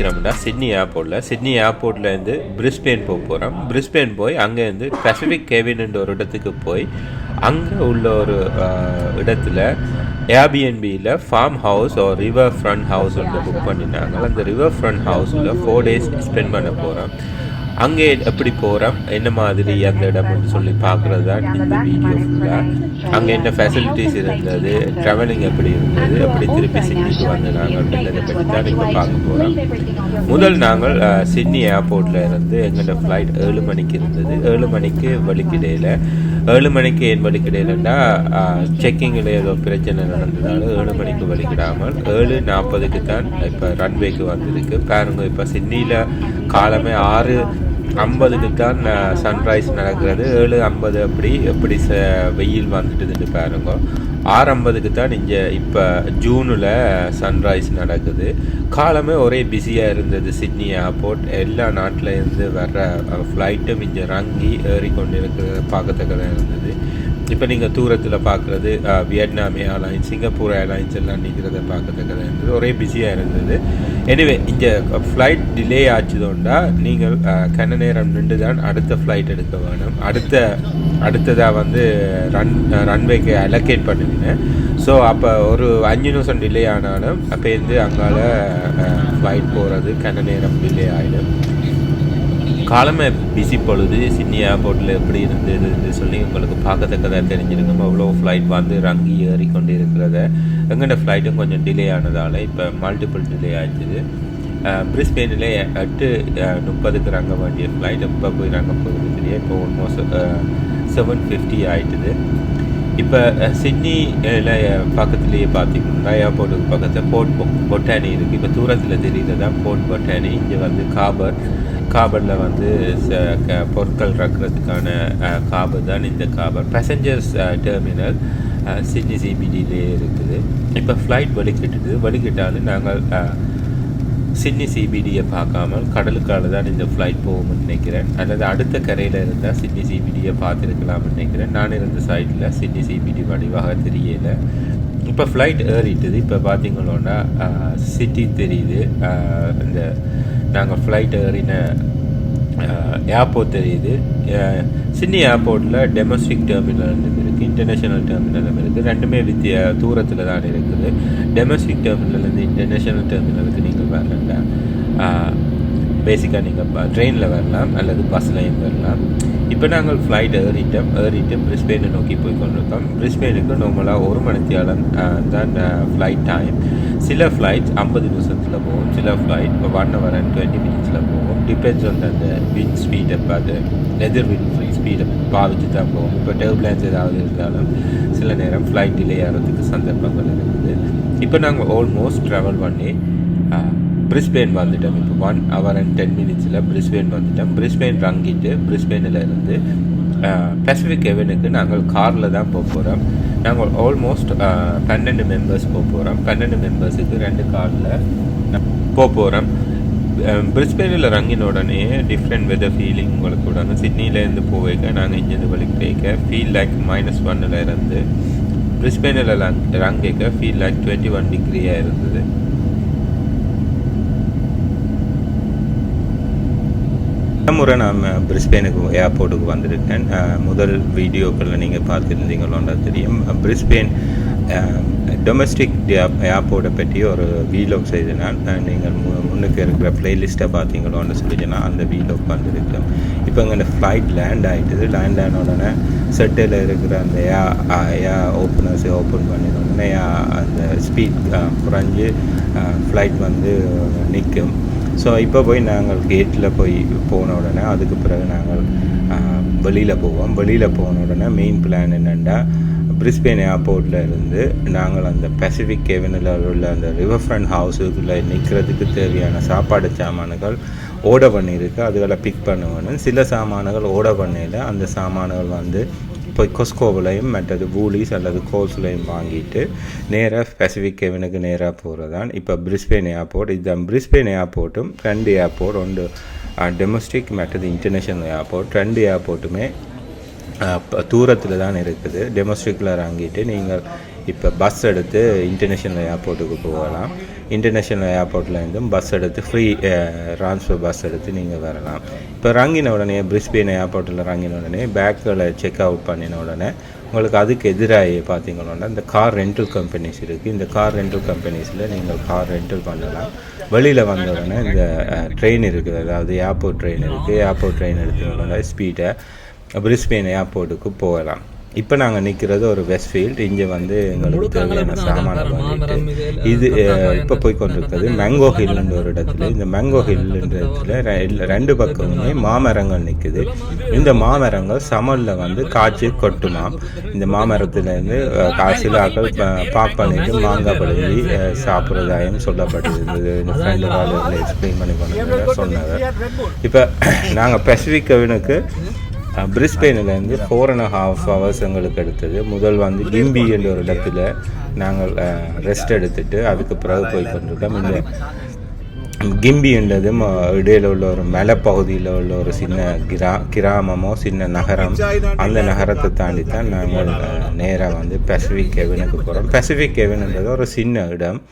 நிற்கிறோம்னா Sydney ஏர்போர்ட்டில் Sydney ஏர்போர்ட்லேருந்து Brisbane போக போகிறோம் பிரிஸ்பேன் போய் அங்கேருந்து பசிபிக் கேவின்ன்ற ஒரு இடத்துக்கு போய் அங்கே உள்ள ஒரு இடத்துல ஏபிஎன்பியில் ஃபார்ம் ஹவுஸ் ஒரு ரிவர் ஃப்ரண்ட் ஹவுஸ் வந்து புக் பண்ணினாங்க. அந்த ரிவர் ஃப்ரண்ட் ஹவுஸில் ஃபோர் டேஸ் ஸ்பெண்ட் பண்ண போகிறோம் அங்கே எப்படி போகிறோம் என்ன மாதிரி அந்த இடம்னு சொல்லி பார்க்குறது? தான் இந்த வீடியோ ஃபுல்லாக அங்கே என்ன ஃபெசிலிட்டிஸ் இருந்தது? ட்ராவலிங் எப்படி இருந்தது? எப்படி திருப்பி சிட்னிக்கு வந்து நாங்கள் அப்படின்றத பற்றி தான் இப்போ பார்க்க போகிறோம் முதல் நாங்கள் சிட்னி ஏர்போர்ட்டில் இருந்து எங்களோட ஃப்ளைட் ஏழு மணிக்கு இருந்தது. ஏழு மணிக்கு வலிக்கிடையில் ஏழு மணிக்கு ஏன் வலிக்கிடையிலன்னா செக்கிங்கில் ஏதோ பிரச்சனை நடந்ததால ஏழு மணிக்கு வலிக்கிடாமல் ஏழு நாற்பதுக்கு தான் இப்போ ரன்வேக்கு வந்திருக்கு. பாருங்க இப்போ சிட்னியில் காலமே ஆறு ஐம்பதுக்கு தான் சன்ரைஸ் நடக்கிறது. ஏழு ஐம்பது அப்படி எப்படி ச வெயில் வந்துட்டுதுன்னு பாருங்க. ஆறு ஐம்பதுக்கு தான் இங்கே இப்போ ஜூனில் சன்ரைஸ் நடக்குது. காலமே ஒரே பிஸியாக இருந்தது சிட்னி ஏர்போர்ட் எல்லா நாட்டிலேருந்து வர்ற ஃப்ளைட்டும் இங்கே ரங்கி ஏறி கொண்டு இருக்கிறது பார்க்கத்தக்கதாக இருந்தது. இப்போ நீங்கள் தூரத்தில் பார்க்குறது வியட்நாம் ஏர்லைன்ஸ் சிங்கப்பூர் ஏர்லைன்ஸ் எல்லாம் நிற்கிறத பார்க்கத்தக்கதாக இருந்தது. ஒரே பிஸியாக இருந்தது. எனிவே இங்கே ஃப்ளைட் டிலே ஆச்சுதோண்டா நீங்கள் அஹ், கன நேரம் நின்று தான் அடுத்த ஃப்ளைட் எடுக்க வேணும். அடுத்த அடுத்ததாக வந்து ரன் ரன்வேக்கு அலோகேட் பண்ணுவீங்க. ஸோ அப்போ ஒரு அஞ்சு நிமிஷம் டிலே ஆனாலும் அப்போ இருந்து அங்கால ஃப்ளைட் போகிறது கன நேரம் டிலே ஆகிடும் காலமே பிஸி பொழுது சிட்னி ஏர்போர்ட்டில் எப்படி இருந்ததுன்னு சொல்லி உங்களுக்கு பார்க்கத்தக்கதாக தெரிஞ்சிருக்கும். அவ்வளோ ஃப்ளைட் வந்து ரங்கி ஏறி கொண்டு இருக்கிறத எங்கள்ட ஃப்ளைட்டும் கொஞ்சம் டிலே ஆனதால் இப்போ மல்டிபிள் டிலே ஆச்சுது பிரிஸ்பெயினில் எட்டு முப்பதுக்கு ரங்க வேண்டிய ஃப்ளைட் இப்போ போய் ரங்க போகிறது தெரியாது இப்போ ஆல்மோஸ்ட் செவன் ஃபிஃப்டி ஆயிட்டுது இப்போ சிட்னியில் பக்கத்துலேயே பார்த்தீங்கன்னா ஏர்போர்ட்டுக்கு பக்கத்தில் போர்ட் பொட்டானி இருக்குது இப்போ தூரத்தில் தெரியுறது தான் போர்ட் பொட்டானி இங்கே வந்து காபர் காபனில் வந்து ச- க- பொருட்கள் ரக்கிறதுக்கான காபு தான் இந்த காபர் பேசஞ்சர்ஸ் டெர்மினல் சிட்னி சிபிடியிலே இருக்குது. இப்போ ஃப்ளைட் வலிக்கிட்டுது. வலிக்கிட்டாலும் நாங்கள் சிட்னி சிபிடியை பார்க்காமல் கடலுக்கால தான் இந்த ஃப்ளைட் போகும்னு நினைக்கிறேன். அல்லது அடுத்த கரையில் இருந்தால் சிட்னி சிபிடியை பார்த்துருக்கலாம்னு நினைக்கிறேன். நான் இருந்த சைட்டில் சிட்னி சிபிடி வடிவாக தெரியலை. இப்போ ஃப்ளைட் ஏறிட்டுது. இப்போ பார்த்தீங்களோன்னா சிட்டி தெரியுது. இந்த நாங்கள் ஃப்ளைட் ஏறின ஏர்போர்ட் தெரியுது. சின்னி ஏர்போர்ட்டில் டொமஸ்டிக் டெர்மினல் இருக்குது இன்டர்நேஷ்னல் டெர்மினலும் இருக்குது ரெண்டுமே வித்திய தூரத்தில் தான் இருக்குது. டொமஸ்டிக் டெர்மினல்லேருந்து இன்டர்நேஷ்னல் டெர்மினலுக்கு நீங்கள் வரல. பேசிக்காக நீங்கள் ட்ரெயினில் வரலாம் அல்லது பஸ்லையும் வரலாம். இப்போ நாங்கள் ஃப்ளைட் ஏறிட்டோம். ஏறிட்டு பிரிஸ்பெயினை நோக்கி போய் கொண்டிருக்கோம். பிரிஸ்பெயினுக்கு நார்மலாக ஒரு மணித்தியாலம் தான் ஃப்ளைட் டைம் சில ஃப்ளைட்ஸ் ஐம்பது நிமிஷத்தில் போகும். சில ஃப்ளைட் இப்போ ஒன் ஹவர் அண்ட் டுவெண்ட்டி மினிட்ஸில் போகும். டிபெண்ட்ஸ் வந்து அந்த வின் ஸ்பீடை பார்த்து எதிர் வின் ஸ்பீடை பாவிச்சு தான் போகும். இப்போ டேர்பிளான்ஸ் ஏதாவது இருந்தாலும் சில நேரம் ஃப்ளைட் டிலே ஆகிறதுக்கு சந்தர்ப்பங்கள் இருக்குது. இப்போ நாங்கள் ஆல்மோஸ்ட் ட்ராவல் பண்ணி பிரிஸ்பெயின் வந்துட்டோம். இப்போ ஒன் ஹவர் அண்ட் டென் மினிட்ஸில் பிரிஸ்பெயின் வந்துட்டோம். பிரிஸ்பெயின் ரங்கிட்டு பிரிஸ்பெயினில் இருந்து பசிபிக் எவனுக்கு நாங்கள் காரில் தான் போக போகிறோம் நாங்கள் ஆல்மோஸ்ட் பன்னெண்டு மெம்பர்ஸ் போக போகிறோம் பன்னெண்டு மெம்பர்ஸுக்கு ரெண்டு காரில் போக போகிறோம் பிரிஸ்பெயினில் ரங்கின உடனே டிஃப்ரெண்ட் வெதர் ஃபீலிங் உங்களுக்கு விடாங்க சிட்னிலேருந்து போவேக்க நாங்கள் இங்கேருந்து வலிக்கிறேக்க ஃபீல் லைக் மைனஸ் ஒன்னில் இருந்து பிரிஸ்பெயினில் ரங் ரங்கேக்க ஃபீல் லைக் டுவெண்ட்டி ஒன் டிகிரியாக இருந்தது இந்த முறை நான் பிரிஸ்பெயினுக்கு ஏர்போர்ட்டுக்கு வந்திருக்கேன். முதல் வீடியோக்களில் நீங்கள் பார்த்துருந்தீங்களோன்றா தெரியும். பிரிஸ்பெயின் டொமஸ்டிக் ஏர்போர்ட்டை பற்றி ஒரு வீலோக் செய்தனால் நான் நீங்கள் மு- முன்னுக்கு இருக்கிற ப்ளேலிஸ்ட்டை பார்த்தீங்களோன்னு சொல்லிச்சுன்னா அந்த வீலோக் வந்திருக்கும் இப்போ இங்கே ஃப்ளைட் லேண்ட் ஆகிட்டது லேண்ட் ஆன உடனே செட்டில் இருக்கிற அந்த ஏ ஏ ஓப்பனர்ஸை ஓப்பன் பண்ணின உடனே அந்த ஸ்பீட் குறைஞ்சி ஃப்ளைட் வந்து நிற்கும். ஸோ இப்போ போய் நாங்கள் கேட்டில் போய் போன உடனே அதுக்கு பிறகு நாங்கள் வெளியில் போவோம். வெளியில் போன உடனே மெயின் பிளான் என்னென்னா பிரிஸ்பெயின் ஏர்போர்ட்டில் இருந்து நாங்கள் அந்த பசிபிக் கேவனில் உள்ள அந்த ரிவர் ஃப்ரண்ட் ஹவுஸுக்குள்ளே நிற்கிறதுக்கு தேவையான சாப்பாடு சாமான்கள் ஓட பண்ணியிருக்கு. அதுகளை பிக் பண்ணுவேன்னு சில சாமான்கள் ஓட பண்ணையில் அந்த சாமான்கள் வந்து போய் கொஸ்கோவிலையும் மற்றது வூலிஸ் அல்லது கோல்ஸ்லையும் வாங்கிட்டு நேராக பசிபிக் கெவனுக்கு நேராக போகிறதான் இப்போ பிரிஸ்பெயின் ஏர்போர்ட் இதுதான் பிரிஸ்பெயின் ஏர்போர்ட்டும் ரெண்டு ஏர்போர்ட் ஒன்று டொமஸ்டிக் மற்றது இன்டர்நேஷ்னல் ஏர்போர்ட் ரெண்டு ஏர்போர்ட்டுமே தூரத்தில் தான் இருக்குது. டெமோஸ்டிக்கில் இறங்கிட்டு நீங்கள் இப்போ பஸ் எடுத்து இன்டர்நேஷ்னல் ஏர்போர்ட்டுக்கு போகலாம். இன்டர்நேஷ்னல் ஏர்போர்ட்லேருந்தும் பஸ் எடுத்து ஃப்ரீ ட்ரான்ஸ்ஃபர் பஸ் எடுத்து நீங்கள் வரலாம். இப்போ இறங்கின உடனே பிரிஸ்பேன் ஏர்போர்ட்டில் இறங்கின உடனே பேக்கில் செக் அவுட் பண்ணின உடனே உங்களுக்கு அதுக்கு எதிராக பார்த்தீங்கன்னா இந்த கார் ரெண்டல் கம்பெனிஸ் இருக்குது இந்த கார் ரெண்டல் கம்பெனிஸில் நீங்கள் கார் ரெண்டல் பண்ணலாம். வெளியில் வந்த உடனே இந்த ட்ரெயின் இருக்குது. அதாவது ஏர்போர்ட் ட்ரெயின் இருக்குது ஏர்போர்ட் ட்ரெயின் எடுத்து ஸ்பீடை பிரிஸ்பெயின் ஏர்போர்ட்டுக்கு போகலாம். இப்போ நாங்கள் நிற்கிறது ஒரு வெஸ்ட்ஃபீல்ட் இங்கே வந்து எங்களுக்கு தேவையான சாமான வாங்கிட்டு இது இப்போ போய் கொண்டிருக்கிறது மேங்கோ ஹில்ன்ற ஒரு இடத்துல. இந்த மேங்கோ ஹில்ன்ற இடத்துல ரெண்டு பக்கமுமே மாமரங்கள் நிற்குது இந்த மாமரங்கள் சமரில் வந்து காய்ச்சி கொட்டுமாம் இந்த மாமரத்துலேருந்து காசில் ஆக்கள் பாக் பண்ணிட்டு மாங்காய் பழுவி சாப்பிட்றதாயும் சொல்லப்பட்டிருந்தது இந்த ஃப்ரெண்டு காலையில் எக்ஸ்பிளைன் பண்ணி கொண்டு சொன்னாங்க இப்போ நாங்கள் பெசிபிக் அவனுக்கு பிரிஸ்பெயினிலேருந்து ஃபோர் அண்ட் ஹாஃப் ஹவர்ஸ் எங்களுக்கு எடுத்தது. முதல் வந்து கிம்பி என்ற ஒரு இடத்துல நாங்கள் ரெஸ்ட் எடுத்துட்டு அதுக்கு பிறகு போய் கொண்டிருக்கோம் இந்த கிம்பின்றது ம- இடையில உள்ள ஒரு மலைப்பகுதியில் உள்ள ஒரு சின்ன கிரா கிராமமோ சின்ன நகரம் அந்த நகரத்தை தாண்டி தான் நாங்கள் நேராக வந்து பசிபிக் கெவினுக்கு போகிறோம் பசிபிக் கெவின்ன்றது ஒரு சின்ன இடம்.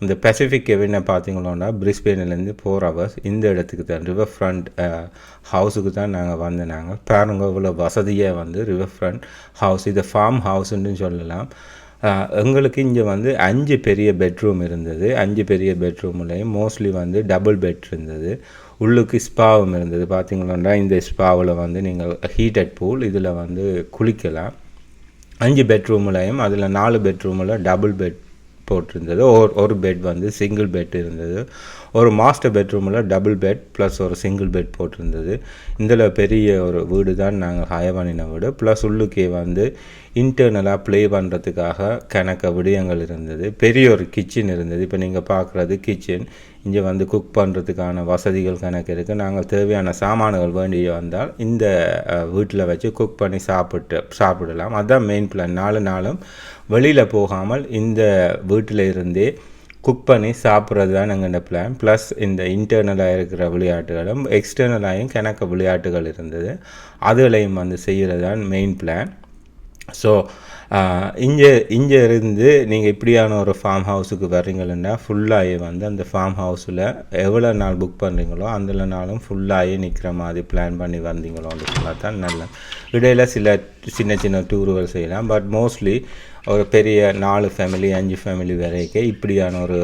இந்த பெசிஃபிக் கெவினை பார்த்தீங்களோன்னா பிரிஸ்பெயின்லேருந்து ஃபோர் ஹவர்ஸ் இந்த இடத்துக்கு தான் ரிவர் ஃப்ரண்ட் ஹவுஸுக்கு தான் நாங்கள் வந்து நாங்கள் பாருங்க இவ்வளோ வசதியாக வந்து ரிவர் ஃப்ரண்ட் ஹவுஸ் இது ஃபார்ம் ஹவுஸ்ன்னு சொல்லலாம். Uh, எங்களுக்கு இங்கே வந்து அஞ்சு பெரிய பெட்ரூம் இருந்தது. அஞ்சு பெரிய பெட்ரூம்லேயும் மோஸ்ட்லி வந்து டபுள் பெட் இருந்தது. உள்ளுக்கு ஸ்பாவும் இருந்தது. பார்த்தீங்களா இந்த ஸ்பாவில் வந்து நீங்கள் ஹீட்டட் பூல் இதில் வந்து குளிக்கலாம். அஞ்சு பெட்ரூம்லையும் அதில் நாலு பெட்ரூமில் டபுள் பெட் போட்டிருந்தது. ஒரு ஒரு பெட் வந்து சிங்கிள் பெட் இருந்தது. ஒரு மாஸ்டர் பெட்ரூமில் டபுள் பெட் ப்ளஸ் ஒரு சிங்கிள் பெட் போட்டிருந்தது. இதில் பெரிய ஒரு வீடு தான் நாங்கள் ஹயவானின பண்ணின வீடு. ப்ளஸ் உள்ளுக்கே வந்து இன்டர்னலாக ப்ளே பண்ணுறதுக்காக கணக்க விடயங்கள் இருந்தது. பெரிய ஒரு கிச்சன் இருந்தது. இப்போ நீங்கள் பார்க்குறது கிச்சன் இங்கே வந்து குக் பண்ணுறதுக்கான வசதிகள் கணக்கு இருக்குது நாங்கள் தேவையான சாமான்கள் வேண்டி வந்தால் இந்த வீட்டில் வச்சு குக் பண்ணி சாப்பிட்டு சாப்பிடலாம். அதுதான் மெயின் பிளான் நாலு நாளும் வெளியில் போகாமல் இந்த வீட்டில் இருந்தே குக் பண்ணி சாப்பிட்றது தான் எங்களோட பிளான் ப்ளஸ் இந்த இன்டர்னலாக இருக்கிற விளையாட்டுகளும் எக்ஸ்டர்னலாகவும் கணக்கு விளையாட்டுகள் இருந்தது. அதுகளையும் வந்து செய்கிறது தான் மெயின் பிளான் ஸோ இங்கே இங்கே இருந்து நீங்கள் இப்படியான ஒரு ஃபார்ம் ஹவுஸுக்கு வர்றீங்கன்னா ஃபுல்லாகி வந்து அந்த ஃபார்ம் ஹவுஸில் எவ்வளோ நாள் புக் பண்ணுறீங்களோ அந்த நாளும் ஃபுல்லாகி நிற்கிற மாதிரி பிளான் பண்ணி வந்தீங்களோன்னு சொன்னால் தான் நல்ல இடையில சில சின்ன சின்ன டூர்கள் செய்யலாம். பட் மோஸ்ட்லி ஒரு பெரிய நாலு ஃபேமிலி அஞ்சு ஃபேமிலி வரைக்கும் இப்படியான ஒரு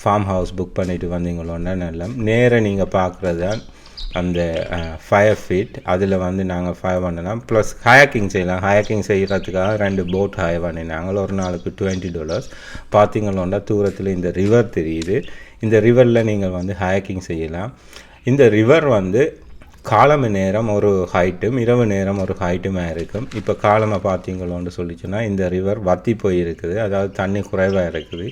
ஃபார்ம் ஹவுஸ் புக் பண்ணிட்டு வந்தீங்களோன்னா நல்ல நேராக நீங்கள் பார்க்குறது தான் அந்த ஃபயர் ஃபீட் அதில் வந்து நாங்கள் ஃபயர் பண்ணலாம். ப்ளஸ் ஹயக்கிங் செய்யலாம். ஹயக்கிங் செய்கிறதுக்காக ரெண்டு போட் ஹயர் பண்ணினாங்க ஒரு நாளுக்கு டுவெண்ட்டி டாலர்ஸ் பார்த்தீங்களோண்டா தூரத்தில் இந்த ரிவர் தெரியுது. இந்த ரிவரில் நீங்கள் வந்து ஹயக்கிங் செய்யலாம். இந்த ரிவர் வந்து காலம நேரம் ஒரு ஹைட்டும் இரவு நேரம் ஒரு ஹைட்டுமாக இருக்கும். இப்போ காலமாக பார்த்தீங்களோன்னு சொல்லிச்சுன்னா இந்த ரிவர் வத்தி போயிருக்குது. அதாவது தண்ணி குறைவாக இருக்குது.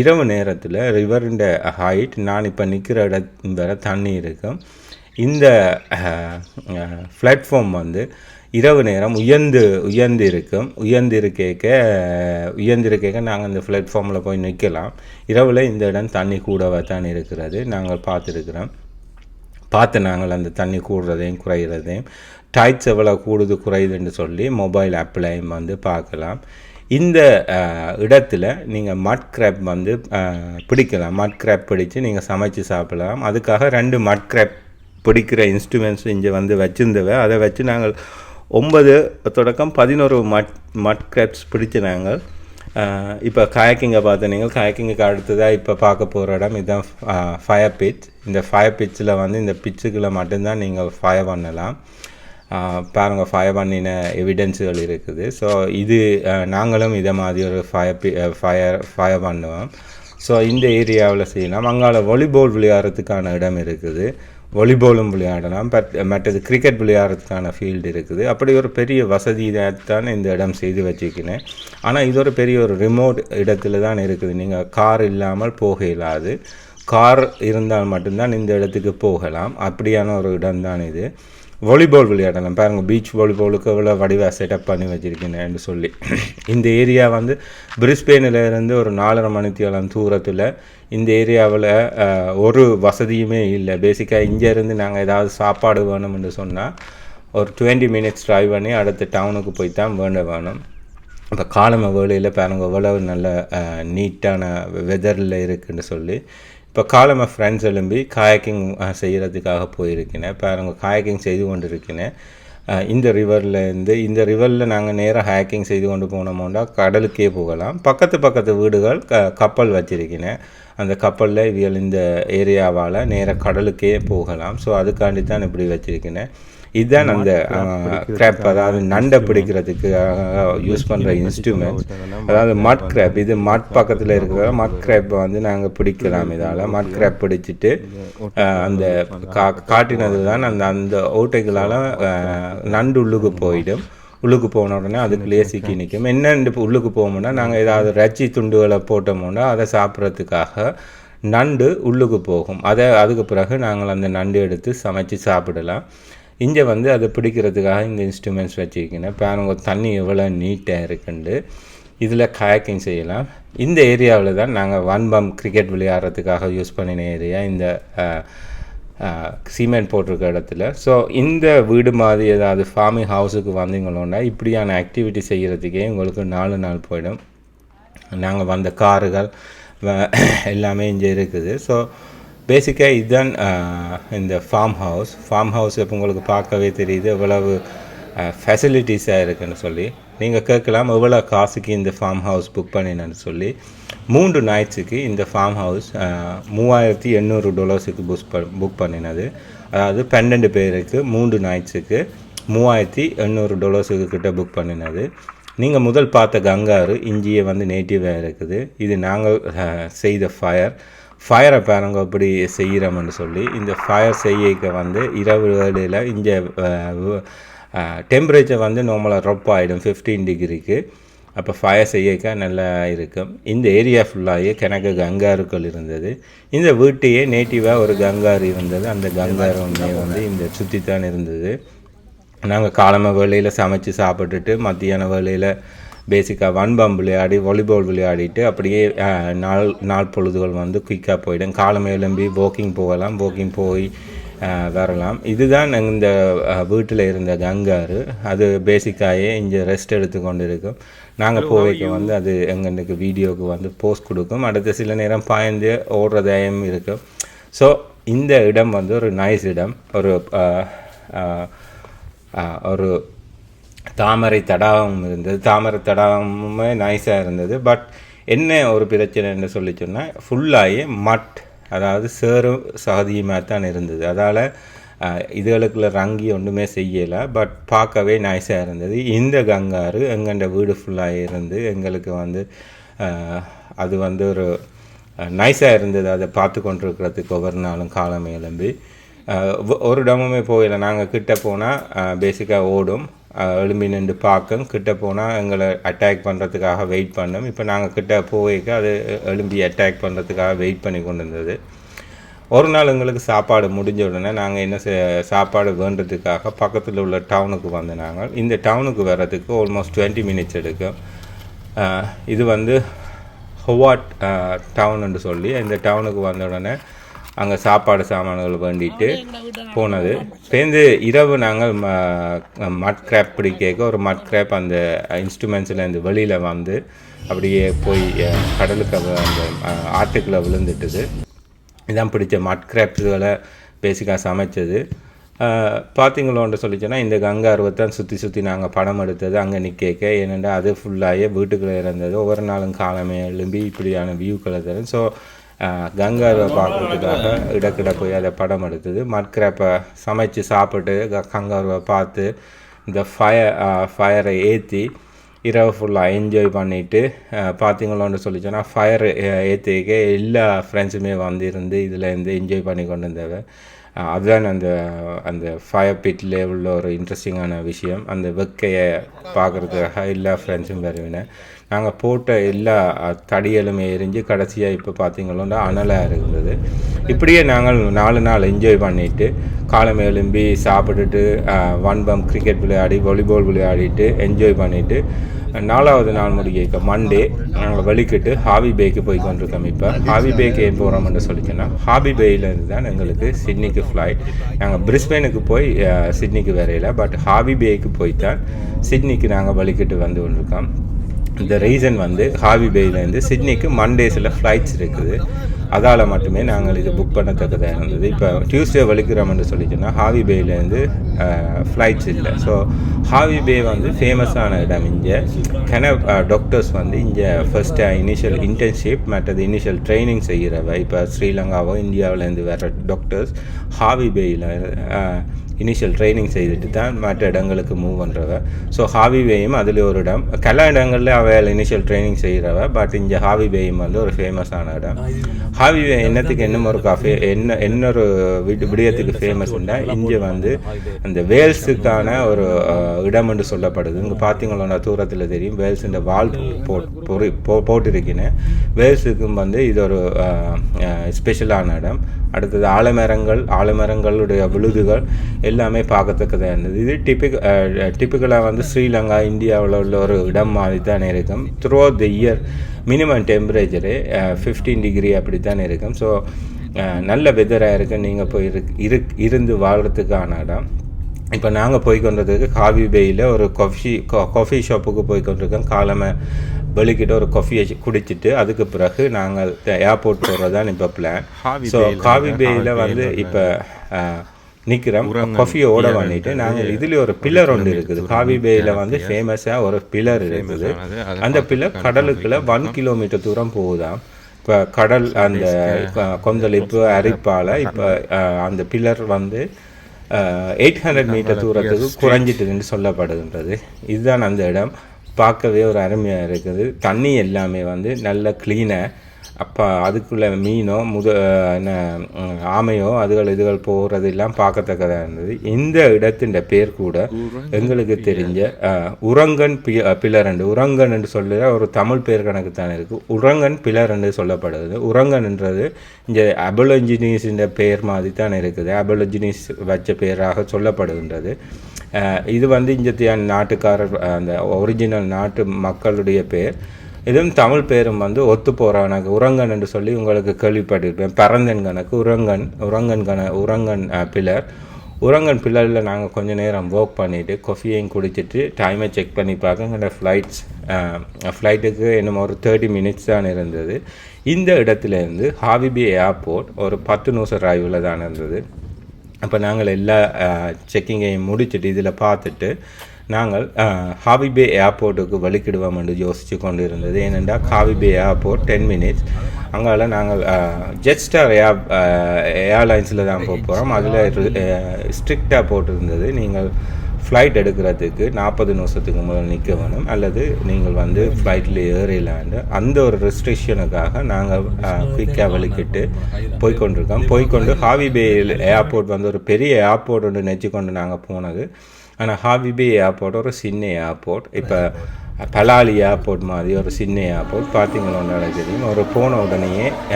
இரவு நேரத்தில் ரிவருடைய ஹைட் நான் இப்போ நிற்கிற இடம் வரை தண்ணி இருக்கும். இந்த பிளாட்ஃபார்ம் வந்து இரவு நேரம் உயர்ந்து உயர்ந்து இருக்கும் உயர்ந்து இருக்கேக்க உயர்ந்து இருக்கேக்க நாங்கள் இந்த பிளாட்ஃபார்மில் போய் நிற்கலாம் இரவில் இந்த இடம் தண்ணி கூடவே தான் இருக்கிறது. நாங்கள் பார்த்துருக்குறோம். பார்த்து நாங்கள் அந்த தண்ணி கூடுறதையும் குறைகிறதையும் டைட்ஸ் எவ்வளோ கூடுது குறையுதுன்னு சொல்லி மொபைல் ஆப்லையும் வந்து பார்க்கலாம். இந்த இடத்துல நீங்கள் மட் கிராப் வந்து பிடிக்கலாம். மட் கிராப் பிடித்து நீங்கள் சமைச்சு சாப்பிடலாம். அதுக்காக ரெண்டு மட் கிராப் பிடிக்கிற இன்ஸ்ட்ருமெண்ட்ஸ் இங்கே வந்து வச்சுருந்தவ அதை வச்சு நாங்கள் ஒன்பது தொடக்கம் பதினோரு மட் மட் கிராப்ஸ் பிடிச்சு நாங்கள் இப்போ காயக்கிங்கை பார்த்து நீங்கள் காயக்கிங்குக்கு அடுத்ததாக இப்போ பார்க்க போகிற இடம் இதுதான் ஃபயர் பீச் இந்த ஃபயர் பிச்சில் வந்து இந்த பிச்சுக்குள்ளே மட்டும்தான் நீங்கள் ஃபயர் பண்ணலாம். பாருங்கள் ஃபயர் பண்ணின எவிடன்ஸுகள் இருக்குது. ஸோ இது நாங்களும் இதை மாதிரி ஒரு ஃபயர் பி ஃபயர் ஃபயர் பண்ணுவோம். ஸோ இந்த ஏரியாவில் செய்யலாம். அங்கால வாலிபால் விளையாடுறதுக்கான இடம் இருக்குது. வாலிபாலும் விளையாடலாம். பட் மற்றது கிரிக்கெட் விளையாடுறதுக்கான ஃபீல்டு இருக்குது. அப்படி ஒரு பெரிய வசதி தான் இந்த இடம் செய்து வச்சுக்கினேன் ஆனால் இது ஒரு பெரிய ஒரு ரிமோட் இடத்துல தான் இருக்குது. நீங்கள் கார் இல்லாமல் போக இயலாது. கார் இருந்தால் மட்டும்தான் இந்த இடத்துக்கு போகலாம். அப்படியான ஒரு இடம் தான் இது. வாலிபால் விளையாடலாம். பாருங்கள் பீச் வாலிபாலுக்கு எவ்வளோ வடிவாக செட்டப் பண்ணி வச்சுருக்கேன்னு சொல்லி. இந்த ஏரியா வந்து பிரிஸ்பெயினில் இருந்து ஒரு நாலரை மணித்தியாலம் தூரத்தில் இந்த ஏரியாவில் ஒரு வசதியுமே இல்லை. பேசிக்காக இங்கேருந்து நாங்கள் ஏதாவது சாப்பாடு வேணும்னு சொன்னால் ஒரு டுவெண்ட்டி மினிட்ஸ் ட்ரைவ் பண்ணி அடுத்த டவுனுக்கு போய் தான் வேண்ட வேணும். இப்போ காலம வேலையில் பாருங்கள் எவ்வளவு நல்ல நீட்டான வெதரில் இருக்குதுன்னு சொல்லி இப்போ காலம ஃப்ரெண்ட்ஸ் எழும்பி காயக்கிங் செய்கிறதுக்காக போயிருக்கினேன் பாருங்க காயக்கிங் செய்து கொண்டுருக்கினேன் இந்த ரிவரில் இருந்து இந்த ரிவரில் நாங்கள் நேராக ஹேக்கிங் செய்து கொண்டு போனோம்னா கடலுக்கே போகலாம். பக்கத்து பக்கத்து வீடுகள் க கப்பல் வச்சுருக்கினேன் அந்த கப்பலில் இவியல் இந்த ஏரியாவால் நேராக கடலுக்கே போகலாம். ஸோ அதுக்காண்டி தான் இப்படி வச்சுருக்கினேன் இதுதான் அந்த கிராப் அதாவது நண்டை பிடிக்கிறதுக்கு யூஸ் பண்ணுற இன்ஸ்ட்ருமெண்ட் அதாவது மட் கிராப் இது மட் பக்கத்தில் இருக்கிற மட் கிராப் வந்து நாங்கள் பிடிக்கலாம் இதால். மட் கிராப் பிடிச்சிட்டு அந்த கா காட்டினது தான் அந்த அந்த ஓட்டைகளால் நண்டு உள்ளுக்கு போயிடும். உள்ளுக்கு போன உடனே அதுக்குள்ளேயே சிக்கி நிற்கும். என்ன இந்த உள்ளுக்கு போகணும்னா நாங்கள் ஏதாவது ரச்சி துண்டுகளை போட்டோம்னா அதை சாப்பிட்றதுக்காக நண்டு உள்ளுக்கு போகும். அதை அதுக்கு பிறகு நாங்கள் அந்த நண்டு எடுத்து சமைச்சு சாப்பிடலாம். இங்கே வந்து அதை பிடிக்கிறதுக்காக இந்த இன்ஸ்ட்ருமெண்ட்ஸ் வச்சுருக்கேன் பாருங்க தண்ணி எவ்வளோ நீட்டாக இருக்குண்டு. இதில் கயாக்கிங் செய்யலாம். இந்த ஏரியாவில் தான் நாங்கள் ஒன் பம் கிரிக்கெட் விளையாடுறதுக்காக யூஸ் பண்ணின ஏரியா இந்த சிமெண்ட் போட்டிருக்க இடத்துல. ஸோ இந்த வீடு மாதிரி ஏதாவது ஃபார்மிங் ஹவுஸுக்கு வந்தீங்களோன்னா இப்படியான ஆக்டிவிட்டி செய்கிறதுக்கே உங்களுக்கு நாலு நாள் போயிடும். நாங்கள் வந்த காருகள் வ- எல்லாமே இங்கே இருக்குது. ஸோ பேசிக்காக இதுதான் இந்த ஃபார்ம் ஹவுஸ் ஃபார்ம் ஹவுஸ் இப்போ உங்களுக்கு பார்க்கவே தெரியுது? எவ்வளவு uh, ஃபெசிலிட்டிஸாக இருக்குன்னு சொல்லி. நீங்கள் கேட்கலாம் எவ்வளோ காசுக்கு இந்த ஃபார்ம் ஹவுஸ் புக் பண்ணினேன்னு சொல்லி. மூன்று நைட்ஸுக்கு இந்த ஃபார்ம் ஹவுஸ் uh, மூவாயிரத்தி எண்ணூறு டாலர்ஸுக்கு புக் ப புக் பண்ணினது. அதாவது பன்னெண்டு பேருக்கு மூன்று நைட்ஸுக்கு மூவாயிரத்தி எண்ணூறு டாலர்ஸுக்கு கிட்ட புக் பண்ணினது. நீங்கள் முதல் பார்த்த கங்காரு இஞ்சியை வந்து நேட்டிவாக இருக்குது. இது நாங்கள் uh, செய்த ஃபயர் ஃபயரை பாருங்க அப்படி செய்கிறோம்னு சொல்லி இந்த ஃபயர் செய்யக்க வந்து இரவு வேலையில் இங்கே டெம்பரேச்சர் வந்து நார்மலாக ரொப் ஆகிடும் ஃபிஃப்டீன் டிகிரிக்கு அப்போ ஃபயர் செய்யக்க நல்லா இருக்கும். இந்த ஏரியா ஃபுல்லாகவே கிணக்கு கங்காருக்கள் இருந்தது. இந்த வீட்டையே நேட்டிவாக ஒரு கங்காரு இருந்தது. அந்த கங்காரு வந்து இந்த சுற்றித்தான் இருந்தது. நாங்கள் காலமை வேலையில் சமைச்சு சாப்பிட்டுட்டு மத்தியான வேலையில் பேசிக்காக வன்பம் விளையாடி வாலிபால் விளையாடிட்டு அப்படியே நாள் நாள் பொழுதுகள் வந்து குயிக்காக போயிடும். காலமை எழும்பி வாக்கிங் போகலாம் வாக்கிங் போய் வரலாம். இதுதான் இந்த வீட்டில் இருந்த கங்காரு. அது பேசிக்காயே இங்கே ரெஸ்ட் எடுத்து கொண்டு இருக்கும் நாங்கள் போவைக்கு வந்து அது எங்களுக்கு வீடியோவுக்கு வந்து போஸ்ட் கொடுக்கும். அடுத்து சில நேரம் பாய்ந்து ஓடுறதாயும் இருக்கும். ஸோ இந்த இடம் வந்து ஒரு நைஸ் இடம். ஒரு ஒரு தாமரை தடாகம் இருந்தது. தாமரை தடாகமுமே நைஸாக இருந்தது. பட் என்ன ஒரு பிரச்சனைன்னு சொல்லி சொன்னால் ஃபுல்லாகி மட் அதாவது சேரும் சகதியுமாக தான் இருந்தது. அதால் இதுகளுக்குள்ள ரங்கி ஒன்றுமே செய்யலை. பட் பார்க்கவே நைஸாக இருந்தது. இந்த கங்காரு எங்கண்ட வீடு ஃபுல்லாக இருந்து எங்களுக்கு வந்து அது வந்து ஒரு நைஸாக இருந்தது. அதை பார்த்து கொண்டிருக்கிறதுக்கு ஒவ்வொரு நாளும் காலம் எழும்பி. ஒ- ஒரு இடமுமே போகல. நாங்கள் கிட்ட போனால் பேசிக்காக ஓடும். எழும்பி நின்று பார்க்கும். கிட்ட போனால் எங்களை அட்டாக் பண்ணுறதுக்காக வெயிட் பண்ணோம். இப்போ நாங்கள் கிட்ட போய்க்க அது எழும்பி அட்டாக் பண்ணுறதுக்காக வெயிட் பண்ணி கொண்டு இருந்தது ஒரு நாள் எங்களுக்கு சாப்பாடு முடிஞ்ச உடனே நாங்கள் என்ன சாப்பாடு வேண்டதுக்காக பக்கத்தில் உள்ள டவுனுக்கு வந்து நாங்கள் இந்த டவுனுக்கு வர்றதுக்கு ஆல்மோஸ்ட் டுவெண்ட்டி மினிட்ஸ் எடுக்கும். இது வந்து ஹொவாட் டவுன்னு சொல்லி இந்த டவுனுக்கு வந்த உடனே அங்கே சாப்பாடு சாமான்கள் வேண்டிட்டு போனது. சேர்ந்து இரவு நாங்கள் ம- மட் கிராப் பிடிக்க ஒரு மட் கிராப் அந்த இன்ஸ்ட்ருமெண்ட்ஸ்லேருந்து வெளியில் வந்து அப்படியே போய் கடலுக்கு அந்த அஹ், ஆற்றுக்குள்ளே விழுந்துட்டுது. இதான் பிடிச்ச மட் கிராப்ஸுகளை பேசிக்காக சமைச்சது. பார்த்தீங்களோன்னு சொல்லிச்சோன்னா இந்த கங்கா அருவத்தான் சுற்றி சுற்றி நாங்கள் படம் எடுத்தது அங்கே நிற்க ஏனெண்டா அது ஃபுல்லாகவே வீட்டுக்குள்ளே இருந்தது. ஒவ்வொரு நாளும் காலமே எழும்பி இப்படியான வியூக்களை தரும். ஸோ கங்காவை பார்க்குறதுக்காக இடக்கிட போய் அதை படம் எடுத்தது. மட்கிராப்பை சமைச்சு சாப்பிட்டு க- கங்காருவை பார்த்து இந்த ஃபயர் ஃபயரை ஏற்றி இரவு ஃபுல்லாக என்ஜாய் பண்ணிவிட்டு பார்த்தீங்களோன்னு சொல்லிச்சோன்னா ஃபயர் ஏற்றிக்க எல்லா ஃப்ரெண்ட்ஸுமே வந்திருந்து இதில் இருந்து என்ஜாய் பண்ணி கொண்டு இருந்தவ அதுதான் அந்த அந்த ஃபயர் பிட்டில் உள்ள ஒரு இன்ட்ரெஸ்டிங்கான விஷயம். அந்த வெக்கையை பார்க்குறதுக்காக எல்லா ஃப்ரெண்ட்ஸும் வருவினேன் நாங்கள் போட்ட எல்லா அஹ், தடியலுமே எரிஞ்சு கடைசியாக இப்போ பார்த்தீங்களோன்னா அனலாக இருந்தது. இப்படியே நாங்கள் நாலு நாள் என்ஜாய் பண்ணிவிட்டு காலம் எலும்பி சாப்பிட்டுட்டு வன்பம் கிரிக்கெட் விளையாடி வாலிபால் விளையாடிட்டு என்ஜாய் பண்ணிவிட்டு நாலாவது நாள் முடிக்க மண்டே நாங்கள் வலிக்கிட்டு ஹாபி பேக்கு போய் கொண்டிருக்கோம் இப்போ. ஹாபி பேக்கு ஏன் போகிறோம்னு சொல்லிச்சோன்னா ஹாபி பேயிலேருந்து தான் எங்களுக்கு சிட்னிக்கு ஃப்ளைட் நாங்கள் பிரிஸ்பெயினுக்கு போய் சிட்னிக்கு வரையில பட் ஹாபி பேக்கு போய் தான் சிட்னிக்கு நாங்கள் வலிக்கிட்டு வந்து கொண்டிருக்கோம். இந்த ரீசன் வந்து ஹாவி பேயிலேருந்து சிட்னிக்கு மண்டேஸில் ஃப்ளைட்ஸ் இருக்குது. அதால் மட்டுமே நாங்கள் இது புக் பண்ணத்தக்கதாக இருந்தது. இப்போ டியூஸ்டே வலிக்கிறோம்னு சொல்லிச்சுன்னா ஹாவி பேயிலேருந்து ஃப்ளைட்ஸ் இல்லை. ஸோ ஹாவி பே வந்து ஃபேமஸான இடம் இங்கே. கென டாக்டர்ஸ் வந்து இங்கே ஃபஸ்ட்டு இனிஷியல் இன்டர்ன்ஷிப் மற்றது இனிஷியல் ட்ரைனிங் செய்கிறவ இப்போ ஸ்ரீலங்காவோ இந்தியாவிலேருந்து வர டாக்டர்ஸ் ஹாவி பேயில் இனிஷியல் ட்ரைனிங் செய்துட்டு தான் மற்ற இடங்களுக்கு மூவ் பண்ணுறவ ஸோ ஹாவி பேயும் அதில் ஒரு இடம். கல இடங்களில் அவள் இனிஷியல் ட்ரைனிங் செய்கிறவ பட் இங்கே ஹாவி பேயும் வந்து ஒரு ஃபேமஸான இடம். ஹாவி பே என்னத்துக்கு என்ன ஒரு காஃபே என்ன இன்னொரு விடு விடயத்துக்கு ஃபேமஸ்ண்டா இங்கே வந்து அந்த வேல்ஸுக்கான ஒரு இடம் என்று சொல்லப்படுது. இங்கே பார்த்தீங்களா தூரத்தில் தெரியும். வேல்ஸ் இந்த வால் போ போட்டிருக்கேன். வேல்ஸுக்கும் வந்து இது ஒரு ஸ்பெஷலான இடம். அடுத்தது ஆலமரங்கள் ஆலமரங்களுடைய விழுதுகள். எல்லாமே பார்க்கத்தக்கதாக இருந்தது இது டிபிக் டிப்பிக்கலாக வந்து ஸ்ரீலங்கா இந்தியாவில் உள்ள ஒரு இடம் மாதிரி தான் இருக்கும். Through the year minimum temperature fifteen degree அப்படி தான் இருக்கும். ஸோ நல்ல வெதராக இருக்கு. நீங்கள் போய் இரு இரு இருந்து வாழ்கிறதுக்கான இடம். இப்போ நாங்கள் போய் கொண்டதுக்கு காவி பேயில் ஒரு காஃபி காஃபி ஷாப்புக்கு போய் கொண்டிருக்கோம். காலமை வெளிக்கிட்ட ஒரு காஃபியை குடிச்சிட்டு அதுக்கு பிறகு நாங்கள் ஏர்போர்ட் போகிறது தான் இப்போ பிளான் ஸோ காவி வந்து பேயில் வந்து இப்போ நிற்கிறோம் உரங்கள் காஃபியை ஓட beer பண்ணிட்டு. நாங்கள் இதில் ஒரு பில்லர் ஒன்று இருக்குது. காவி பேயில் வந்து. ஃபேமஸாக ஒரு பில்லர் இருக்குது. அந்த பில்லர் கடலுக்குள்ள ஒன் கிலோமீட்டர் தூரம் போகுதாம் இப்போ கடல் அந்த கொந்தளிப்பு அரிப்பால் இப்போ அந்த பில்லர் வந்து எயிட் ஹண்ட்ரட் மீட்டர் தூரத்துக்கு குறைஞ்சிட்டுதுன்னு சொல்லப்படுகின்றது. இதுதான் அந்த இடம். பார்க்கவே ஒரு அருமையாக இருக்குது. தண்ணி எல்லாமே வந்து நல்ல க்ளீனாக அப்போ அதுக்குள்ள மீனோ முத என்ன ஆமையோ அதுகள் இதுகள் போகிறது எல்லாம் பார்க்கத்தக்கதாக இருந்தது. இந்த இடத்தின் பேர் கூட எங்களுக்கு தெரிஞ்ச உரங்கன் பி பிளரண்டு உரங்கன் என்று சொல்லுற ஒரு தமிழ் பேர் கணக்கு தான் இருக்குது உரங்கன் பிளர் என்று சொல்லப்படுது உரங்கன்ன்றது இங்கே அபலோஜினிஸின் பேர் மாதிரி தான் இருக்குது. அபலோஜினிஸ் வச்ச பேராக சொல்லப்படுகின்றது. இது வந்து இங்கே நாட்டுக்காரர் அந்த ஒரிஜினல் நாட்டு மக்களுடைய பேர். இதுவும் தமிழ் பேரும் வந்து ஒத்து போகிறானக்கு உரங்கன் என்று சொல்லி உங்களுக்கு கேள்விப்பட்டிருப்பேன். பரந்தன் கணக்கு உரங்கன் உரங்கன் கண உரங்கன் பில்லர் உரங்கன் பில்லரில் நாங்கள் கொஞ்ச நேரம் ஒர்க் பண்ணிவிட்டு கொஃபியையும் குடிச்சிட்டு டைமை செக் பண்ணி பார்க்க ஃப்ளைட்ஸ் ஃப்ளைட்டுக்கு இன்னும் ஒரு தேர்ட்டி மினிட்ஸ் தான் இருந்தது. இந்த இடத்துலேருந்து ஹாவிபி ஏர்போர்ட் ஒரு பத்து நிமிஷம் டிரைவில் தான் இருந்தது. அப்போ நாங்கள் எல்லா செக்கிங்கையும் முடிச்சுட்டு இதில் பார்த்துட்டு நாங்கள் ஹாபிபே ஏர்போர்ட்டுக்கு வலிக்கிடுவோம் என்று யோசித்து கொண்டு இருந்தது ஏனென்றால் ஹாபிபே ஏர்போர்ட் டென் மினிட்ஸ் அங்கால நாங்கள் ஜெட் ஸ்டார் ஏர் ஏர்லைன்ஸில் தான் போக போகிறோம் அதில் ஸ்ட்ரிக்டாக போட்டிருந்தது. நீங்கள் ஃப்ளைட் எடுக்கிறதுக்கு நாற்பது நிமிஷத்துக்கு முதல் நிற்க வேணும். அல்லது நீங்கள் வந்து ஃப்ளைட்டில் ஏறிலாண்டு அந்த ஒரு ரெஸ்ட்ரிக்ஷனுக்காக நாங்கள் குயிக்காக வலிக்கிட்டு போய்கொண்டிருக்கோம் போய்க்கொண்டு ஹாவி பே ஏர்போர்ட் வந்து ஒரு பெரிய ஏர்போர்ட் ஒன்று நெச்சு கொண்டு நாங்கள் போனது. ஆனால் ஹாபிபே ஏர்போர்ட் ஒரு சின்ன ஏர்போர்ட். இப்போ பலாலி ஏர்போர்ட் மாதிரி ஒரு சின்ன ஏர்போர்ட் பார்த்தீங்களா தெரியும். ஒரு போன உடனேயே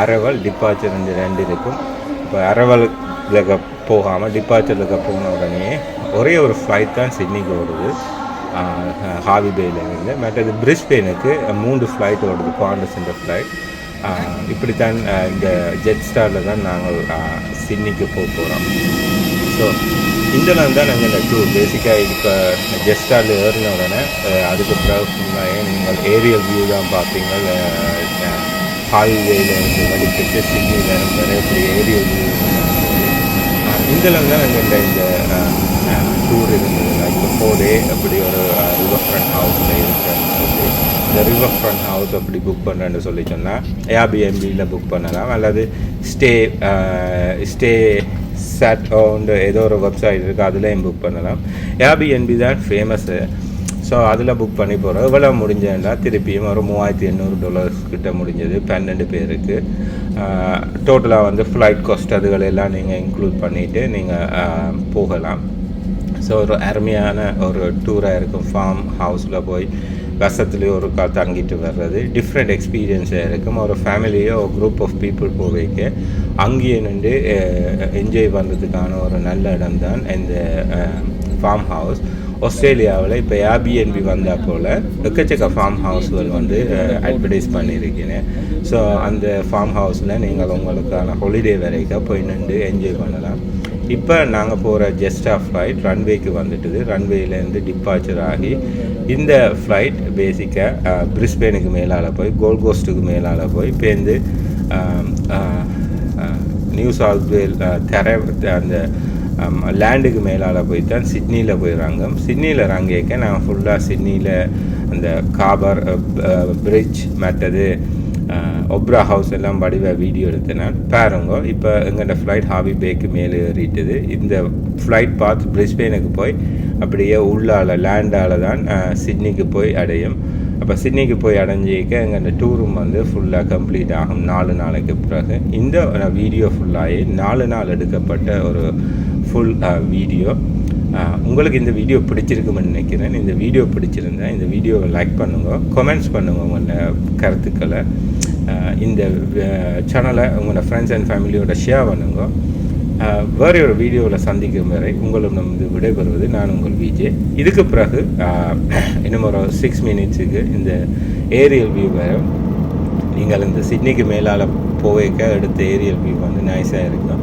அரவல் டிபார்ச்சர் இந்த ரெண்டு இருக்கும். இப்போ அரவலுக்கு போகாமல் டிபார்ச்சருக்கு போன உடனேயே ஒரே ஒரு ஃப்ளைட் தான் சிட்னிக்கு ஓடுது. ஹாவிபேலேருந்து மற்றது பிரிஸ்பெயினுக்கு மூன்று ஃப்ளைட் ஓடுது. குவாண்டஸ்ன்ற ஃப்ளைட் இப்படித்தான் இந்த ஜெட் ஸ்டாரில் தான் நாங்கள் அஹ், சிட்னிக்கு போக போகிறோம் ஸோ இந்த நாள் தான் நாங்கள் இந்த டூர் பேசிக்காக இப்போ ஜெட் ஸ்டாரில் ஏறின உடனே அதுக்கு பிறகு நீங்கள் ஏரியல் வியூ தான் பார்ப்பீங்க. ஹால்வேல இருந்து வடிக்கிட்டு சிட்னியில் இருந்து ஏரியல் வியூ இதெல்லாம் தான் நாங்கள் இந்த இந்த டூர் இருந்தது. இப்போ ஃபோர் டே அப்படி ஒரு ரிவர் ஃப்ரண்ட் ஹவுஸில் இருக்கிறது இந்த ரிவர் ஃப்ரண்ட் ஹவுஸ் அப்படி புக் பண்ணுறேன்னு சொல்லி சொன்னால் ஏபிஎம்பியில் புக் பண்ணலாம். அல்லது ஸ்டே ஸ்டே சட் ஏதோ ஒரு வெப்சைட் இருக்குது அதுலேயும் புக் பண்ணலாம். ஏபிஎன்பி தான் ஃபேமஸ்ஸு ஸோ அதில் புக் பண்ணி போகிறோம் இவ்வளோ முடிஞ்சேன்னா திருப்பியும் ஒரு மூவாயிரத்தி எண்ணூறு டாலர்ஸ் கிட்ட முடிஞ்சது பன்னெண்டு பேருக்கு. டோட்டலாக வந்து ஃப்ளைட் காஸ்ட் அதுகள் எல்லாம் நீங்கள் இன்க்ளூட் பண்ணிவிட்டு நீங்கள் போகலாம். ஸோ ஒரு அருமையான ஒரு டூராக இருக்கும். ஃபார்ம் ஹவுஸில் போய் வருஷத்துலேயே ஒரு கா தங்கிட்டு வர்றது. டிஃப்ரெண்ட் எக்ஸ்பீரியன்ஸாக இருக்கும். ஒரு ஃபேமிலியோ ஒரு குரூப் ஆஃப் பீப்புள் போவைக்க அங்கேயே நின்று என்ஜாய் பண்ணுறதுக்கான ஒரு நல்ல இடம் தான் இந்த ஃபார்ம் ஹவுஸ் ஆஸ்திரேலியாவில் இப்போ ஏபிஎன்பி வந்தால் போல் எக்கச்சக்க ஃபார்ம் ஹவுஸ்கள் வந்து அட்வர்டைஸ் பண்ணியிருக்கேன் ஸோ அந்த ஃபார்ம் ஹவுஸில் நீங்கள் உங்களுக்கான ஹாலிடே வரைக்கும் போய் நின்று என்ஜாய் பண்ணலாம். இப்போ நாங்கள் போகிற ஜெஸ்டா ஃப்ளைட் ரன்வேக்கு வந்துட்டுது. ரன்வேலேருந்து டிப்பார்ச்சர் ஆகி இந்த ஃப்ளைட் பேசிக்காக பிரிஸ்பேனுக்கு மேலால் போய் கோல்ட் கோஸ்ட்டுக்கு மேலால் போய் பேருந்து நியூ சவுத் வேல் தர அந்த லேண்டுக்கு மேலால் போய் தான் சிட்னியில் போய் ரங்கம் சிட்னியில் ரங்கிக்க நான் ஃபுல்லாக சிட்னியில் அந்த காபர் பிரிட்ஜ் மற்றது ஒப்ரா ஹவுஸ் எல்லாம் வடிவ வீடியோ எடுத்தேன் பாருங்க இப்போ எங்கள்கிட்ட ஃப்ளைட் ஹாபி பேக்கு மேலே ஏறிட்டுது. இந்த ஃப்ளைட் பார்த்து பிரிஸ்பெயினுக்கு போய் அப்படியே உள்ளால் லேண்டால் தான் சிட்னிக்கு போய் அடையும். அப்போ சிட்னிக்கு போய் அடைஞ்சிக்க எங்கள் டூரும் வந்து ஃபுல்லாக கம்ப்ளீட் ஆகும் நாலு நாளைக்கு பிறகு. இந்த வீடியோ ஃபுல்லாகி நாலு நாள் எடுக்கப்பட்ட ஒரு ஃபுல் வீடியோ uh, uh, உங்களுக்கு இந்த வீடியோ பிடிச்சிருக்குமென்னு நினைக்கிறேன். இந்த வீடியோ பிடிச்சிருந்தேன் இந்த வீடியோவை லைக் பண்ணுங்கள் கமெண்ட்ஸ் பண்ணுங்கள் உங்களோட கருத்துக்களை. Uh, இந்த சேனலை உங்களோட ஃப்ரெண்ட்ஸ் அண்ட் ஃபேமிலியோட ஷேர் பண்ணுங்க. வேறு ஒரு வீடியோவில் சந்திக்கும் வரை உங்களும் நமது விடைபெறுவது நான் உங்கள் விஜே இதுக்கு பிறகு இன்னும் ஒரு சிக்ஸ் மினிட்ஸுக்கு இந்த ஏரியல் வியூ வரும் நீங்கள் இந்த சிட்னிக்கு மேலால் போவேக்க எடுத்த ஏரியல் வியூ வந்து நைஸாக இருக்கும்.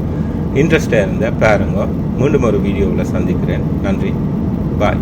இன்ட்ரெஸ்டாக இருந்தால் பாருங்க. மீண்டும் ஒரு வீடியோவில் சந்திக்கிறேன். நன்றி. பாய்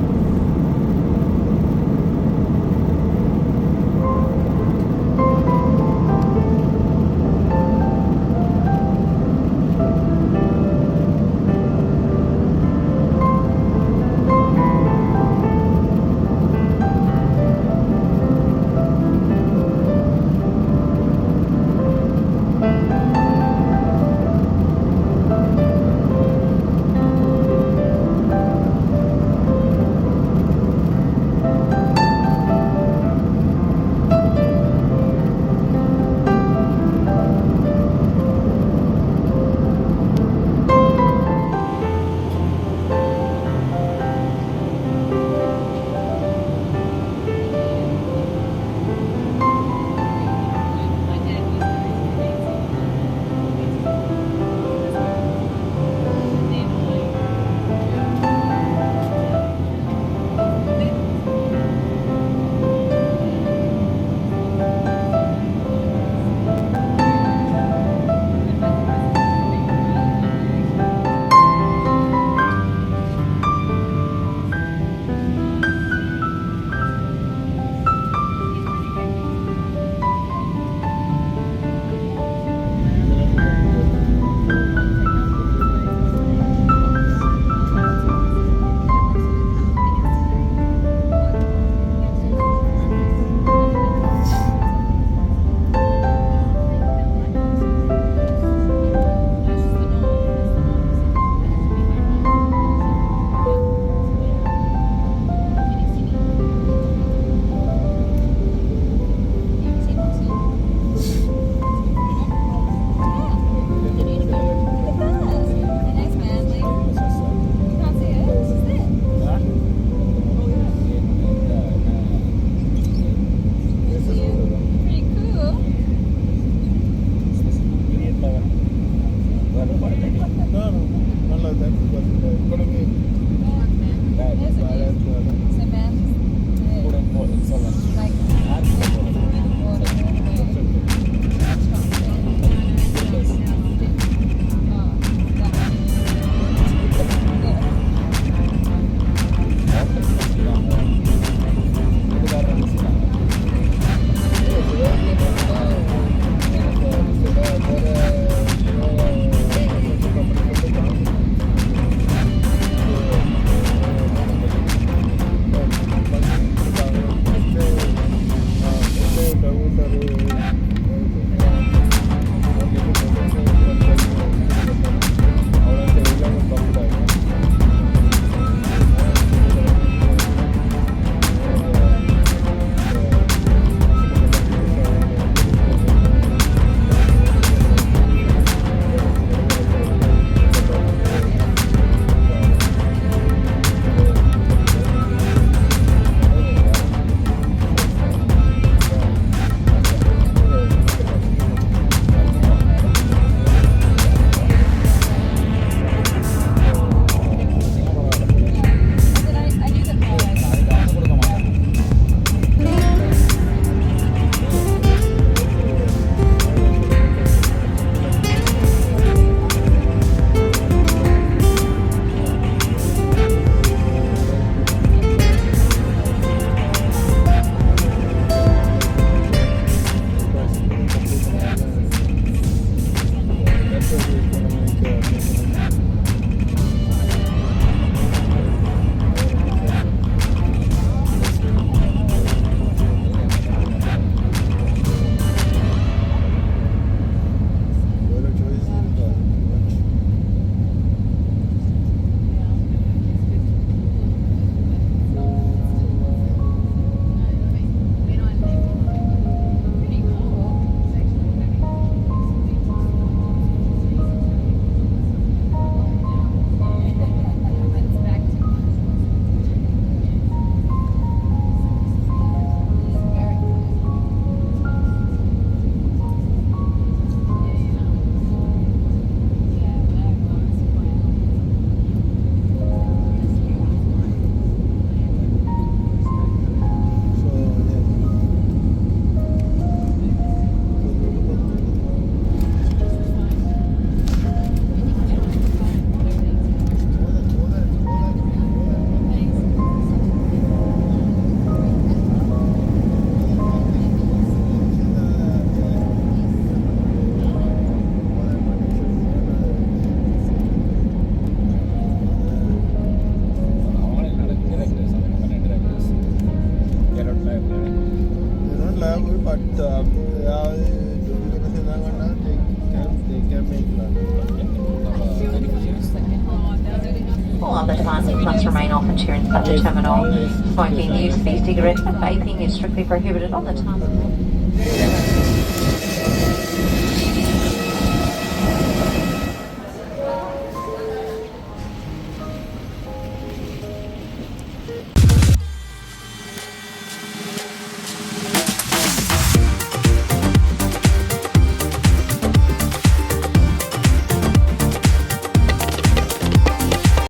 cigarette, vaping is strictly prohibited on the time.